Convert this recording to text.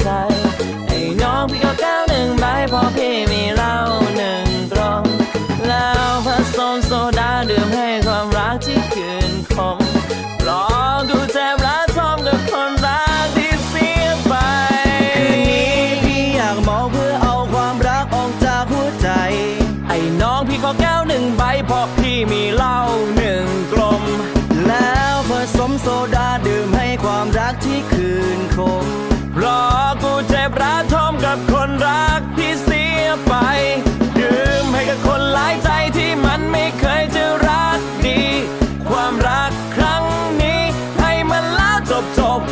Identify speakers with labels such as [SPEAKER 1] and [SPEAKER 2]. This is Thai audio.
[SPEAKER 1] ใจ ไอ้น้องพี่ก็แก้วหนึ่งใบพอพี่มีเหล้าหนึ่งตรง แล้วผสมโซดาดื่มให้ความรักที่คืนคมลองดูเจ็บและทอมกับคนรักที่เสียไป คืนนี้พี่
[SPEAKER 2] อยากมองเพื่อเอาความรักออกจากหัวใจ
[SPEAKER 1] ไอ้น้องพี่ขอแก้วหนึ่งใบเพราะพี่มีเหล้าหนึ่งกลม
[SPEAKER 2] แล้วผสมโซดาดื่มให้ความรักที่คืนคม
[SPEAKER 1] 더